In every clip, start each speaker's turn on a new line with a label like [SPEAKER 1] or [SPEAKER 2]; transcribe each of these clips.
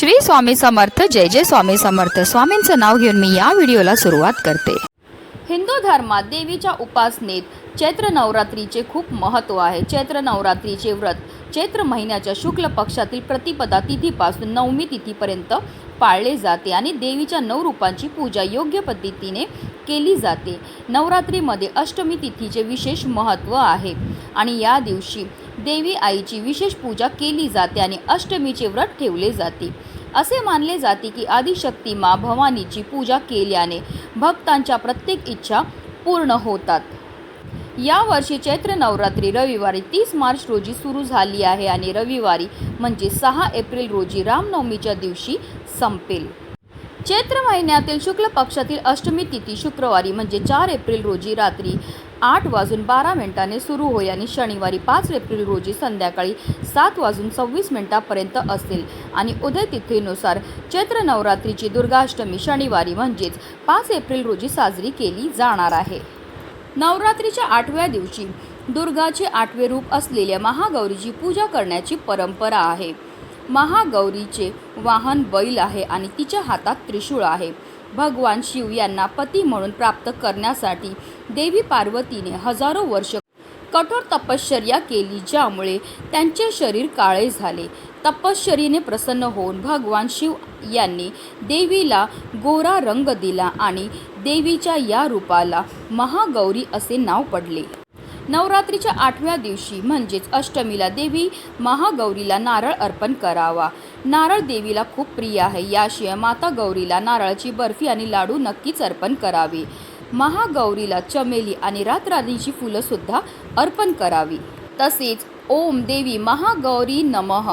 [SPEAKER 1] श्री स्वामी समर्थ जय जय स्वामी समर्थ. स्वामींचं नाव घेऊन मी या व्हिडिओला सुरुवात करते. हिंदू धर्मात देवीच्या उपासनेत चैत्र नवरात्रीचे खूप महत्त्व आहे. चैत्र नवरात्रीचे व्रत चैत्र महिन्याच्या शुक्ल पक्षातील प्रतिपदा तिथीपासून नवमी तिथीपर्यंत पाळले जाते आणि देवीच्या नऊ रूपांची पूजा योग्य पद्धतीने केली जाते. नवरात्रीमध्ये अष्टमी तिथीचे विशेष महत्त्व आहे आणि या दिवशी देवी आईची विशेष पूजा केली जाते आणि अष्टमीचे व्रत ठेवले जाते. असे मानले जाते की आदिशक्ती मा भवानीची पूजा केल्याने भक्तांच्या प्रत्येक इच्छा पूर्ण होतात. यावर्षी चैत्र नवरात्री रविवारी तीस मार्च रोजी सुरू झाली आहे आणि रविवारी म्हणजे सहा एप्रिल रोजी रामनवमीच्या दिवशी संपेल. चैत्र महिन्यातील शुक्ल पक्षातील अष्टमी तिथी शुक्रवारी म्हणजे चार एप्रिल रोजी रात्री आठ वाजून बारा मिनिटाने सुरू होईल आणि शनिवारी पाच एप्रिल रोजी संध्याकाळी सात वाजून सव्वीस मिनिटापर्यंत असेल. आणि उदय तिथीनुसार चैत्र नवरात्रीची दुर्गाष्टमी शनिवारी म्हणजेच पाच एप्रिल रोजी साजरी केली जाणार आहे. नवरात्रीच्या आठव्या दिवशी दुर्गाचे आठवे रूप असलेल्या महागौरीची पूजा करण्याची परंपरा आहे. महागौरीचे वाहन बैल आहे आणि तिच्या हातात त्रिशूळ आहे. भगवान शिव यांना पती म्हणून प्राप्त करण्यासाठी देवी पार्वतीने हजारो वर्ष कठोर तपश्चर्या केली ज्यामुळे त्यांचे शरीर काळे झाले. तपश्चरीने प्रसन्न होऊन भगवान शिव यांनी देवीला गोरा रंग दिला आणि देवीच्या या रूपाला महागौरी असे नाव पडले. नवरात्रीच्या आठव्या दिवशी म्हणजेच अष्टमीला देवी महागौरीला नारळ अर्पण करावा. नारळ देवीला खूप प्रिय आहे. याशिवाय माता गौरीला नारळाची बर्फी आणि लाडू नक्कीच अर्पण करावे. महागौरीला चमेली आणि रातराणीची फुलंसुद्धा अर्पण करावी. तसेच ओम देवी महागौरी नमः.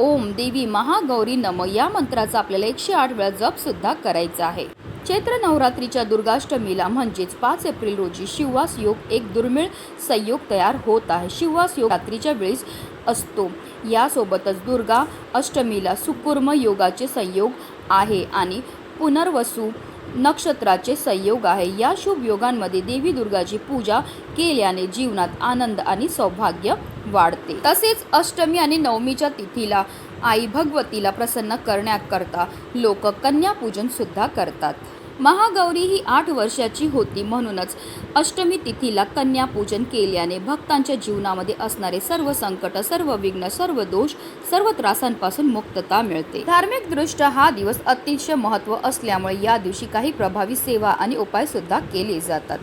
[SPEAKER 1] ओम देवी महागौरी नम या मंत्राचा आपल्याला एकशे आठ वेळा जपसुद्धा करायचा आहे. चैत्र नवरात्रीच्या दुर्गाष्टमीला म्हणजेच पाच एप्रिल रोजी शिववास योग एक दुर्मिळ संयोग तयार होत आहे. शिववास योग रात्रीच्या वेळेस असतो. यासोबतच दुर्गा अष्टमीला सुकुर्म योगाचे संयोग आहे आणि पुनर्वसू नक्षत्राचे संयोग आहे. या शुभ योगांमध्ये देवी दुर्गाची पूजा केल्याने जीवनात आनंद आणि सौभाग्य वाढते. तसेच अष्टमी आणि नवमीच्या तिथीला आई भगवतीला प्रसन्न करण्याकरता लोक कन्यापूजन सुद्धा करतात. महागौरी ही आठ वर्षाची होती म्हणूनच अष्टमी तिथीला कन्यापूजन केल्याने भक्तांच्या जीवनामध्ये असणारे सर्व संकट सर्व विघ्न सर्व दोष सर्व त्रासांपासून मुक्तता मिळते. धार्मिक दृष्ट्या हा दिवस अतिशय महत्त्व असल्यामुळे या दिवशी काही प्रभावी सेवा आणि उपाय सुद्धा केले जातात.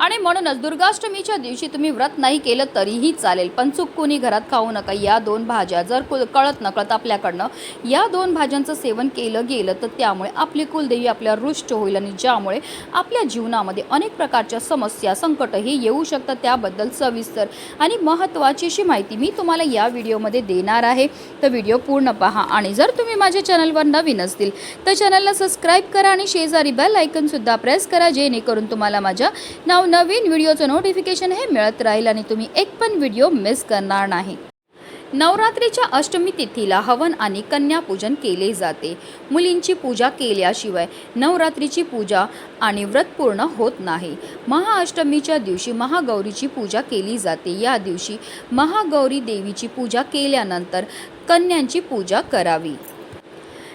[SPEAKER 1] आणि म्हणूनच दुर्गाष्टमीच्या दिवशी तुम्ही व्रत नाही केलं तरीही चालेल. पण चुकूनही घरात खाऊ नका. या दोन भाज्या जर कुल कळत नकळत आपल्याकडनं या दोन भाज्यांचं सेवन केलं गेलं तर त्यामुळे आपली कुलदेवी आपल्यावर रुष्ट होईल आणि ज्यामुळे आपल्या जीवनामध्ये अनेक प्रकारच्या समस्या संकटही येऊ शकतात. त्याबद्दल सविस्तर आणि महत्त्वाची अशी माहिती मी तुम्हाला या व्हिडिओमध्ये देणार आहे. तर व्हिडिओ पूर्ण पहा आणि जर तुम्ही माझ्या चॅनलवर नवीन असतील तर चॅनलला सबस्क्राईब करा आणि शेजारी बेल आयकनसुद्धा प्रेस करा जेणेकरून तुम्हाला माझ्या नाव नवीन व्हिडिओचं नोटिफिकेशन हे मिळत राहील आणि तुम्ही एक पण व्हिडिओ मिस करणार नाही. नवरात्रीच्या अष्टमी तिथीला हवन आणि कन्यापूजन केले जाते. मुलींची पूजा केल्याशिवाय नवरात्रीची पूजा आणि व्रत पूर्ण होत नाही. महाअष्टमीच्या दिवशी महागौरीची पूजा केली जाते. या दिवशी महागौरी देवीची पूजा केल्यानंतर कन्यांची पूजा करावी.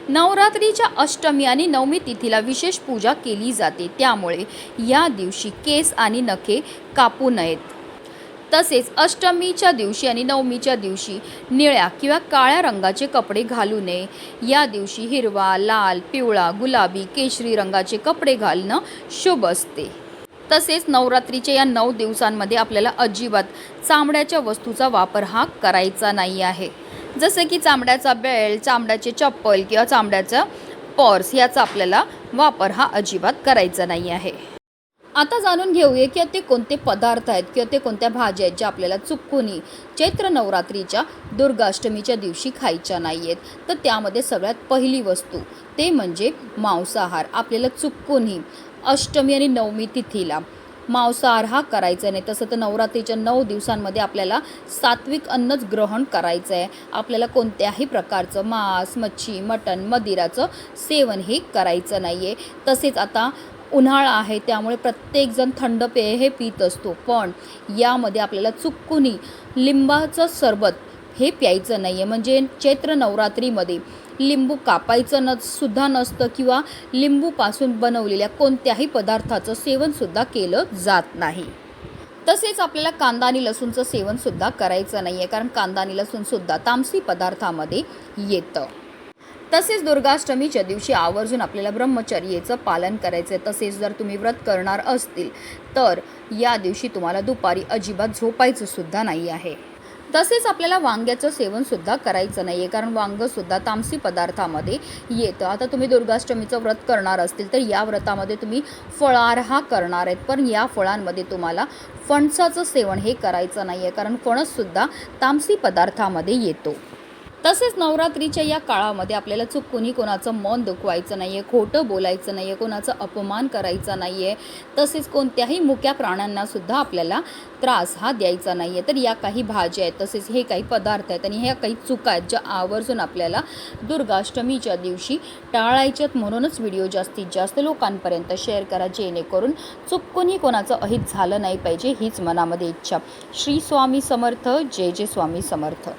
[SPEAKER 1] नवरात्रीच्या अष्टमी आणि नवमी तिथीला विशेष पूजा केली जाते. त्यामुळे या दिवशी केस आणि नखे कापू नयेत. तसेच अष्टमीच्या दिवशी आणि नवमीच्या दिवशी निळ्या किंवा काळ्या रंगाचे कपडे घालू नये. या दिवशी हिरवा लाल पिवळा गुलाबी केशरी रंगाचे कपडे घालणं शुभ असते. तसेच नवरात्रीच्या या नऊ दिवसांमध्ये आपल्याला अजिबात चामड्याच्या वस्तूचा वापर हा करायचा नाही आहे. जसं की चामड्याचा बेल्ट चामड्याचे चप्पल किंवा चामड्याचा पर्स याचा आपल्याला वापर हा अजिबात करायचा नाही आहे. आता जाणून घेऊया की ते कोणते पदार्थ आहेत किंवा ते कोणत्या भाज्या आहेत ज्या आपल्याला चुकूनही चैत्र नवरात्रीच्या दुर्गाष्टमीच्या दिवशी खायच्या नाही आहेत. तर त्यामध्ये सगळ्यात पहिली वस्तू ते म्हणजे मांसाहार. आपल्याला चुकूनही अष्टमी आणि नवमी तिथीला मांसाहार हा करायचा नाही. तसं तर नवरात्रीच्या नऊ दिवसांमध्ये आपल्याला सात्विक अन्नच ग्रहण करायचं आहे आपल्याला कोणत्याही प्रकारचं मांस मच्छी मटण मदिराचं सेवन हे करायचं नाही आहे तसेच आता उन्हाळा आहे त्यामुळे प्रत्येकजण थंड पेय हे पित असतो. पण यामध्ये आपल्याला चुकूनही लिंबाचं सरबत हे प्यायचं नाही आहे म्हणजे चैत्र नवरात्रीमध्ये लिंबू कापायचं न सुद्धा नसतं किंवा लिंबूपासून बनवलेल्या कोणत्याही पदार्थाचं सेवनसुद्धा केलं जात नाही. तसेच आपल्याला कांदा आणि लसूणचं सेवनसुद्धा करायचं नाही आहे कारण कांदा आणि लसूणसुद्धा तामसी पदार्थामध्ये येतं. तसेच दुर्गाष्टमीच्या दिवशी आवर्जून आपल्याला ब्रह्मचर्येचं पालन करायचं आहे तसेच जर तुम्ही व्रत करणार असतील तर या दिवशी तुम्हाला दुपारी अजिबात झोपायचं सुद्धा नाही आहे. तसेच आपल्याला वांग्याचं सेवनसुद्धा करायचं नाही आहे कारण वांगंसुद्धा तामसी पदार्थामध्ये येतं. आता तुम्ही दुर्गाष्टमीचं व्रत करणार असतील तर या व्रतामध्ये तुम्ही फळार हा करणार आहेत. पण या फळांमध्ये तुम्हाला फणसाचं सेवन हे करायचं नाही आहे कारण फणससुद्धा तामसी पदार्थामध्ये येतो. तसेच नवरात्रीच्या या काळामध्ये आपल्याला चुकूनही कोणाचं मन दुखवायचं नाही आहे खोटं बोलायचं नाही आहे कोणाचा अपमान करायचा नाही आहे तसेच कोणत्याही मुक्या प्राण्यांनासुद्धा आपल्याला त्रास हा द्यायचा नाही आहे तर या काही भाज्या आहेत तसेच हे काही पदार्थ आहेत आणि ह्या काही चुका आहेत ज्या आवर्जून आपल्याला दुर्गाष्टमीच्या दिवशी टाळायच्यात म्हणूनच व्हिडिओ जास्तीत जास्त लोकांपर्यंत शेअर करा जेणेकरून चुकूनही कोणाचं अहित झालं नाही पाहिजे हीच मनामध्ये इच्छा. श्री स्वामी समर्थ जय जय स्वामी समर्थ.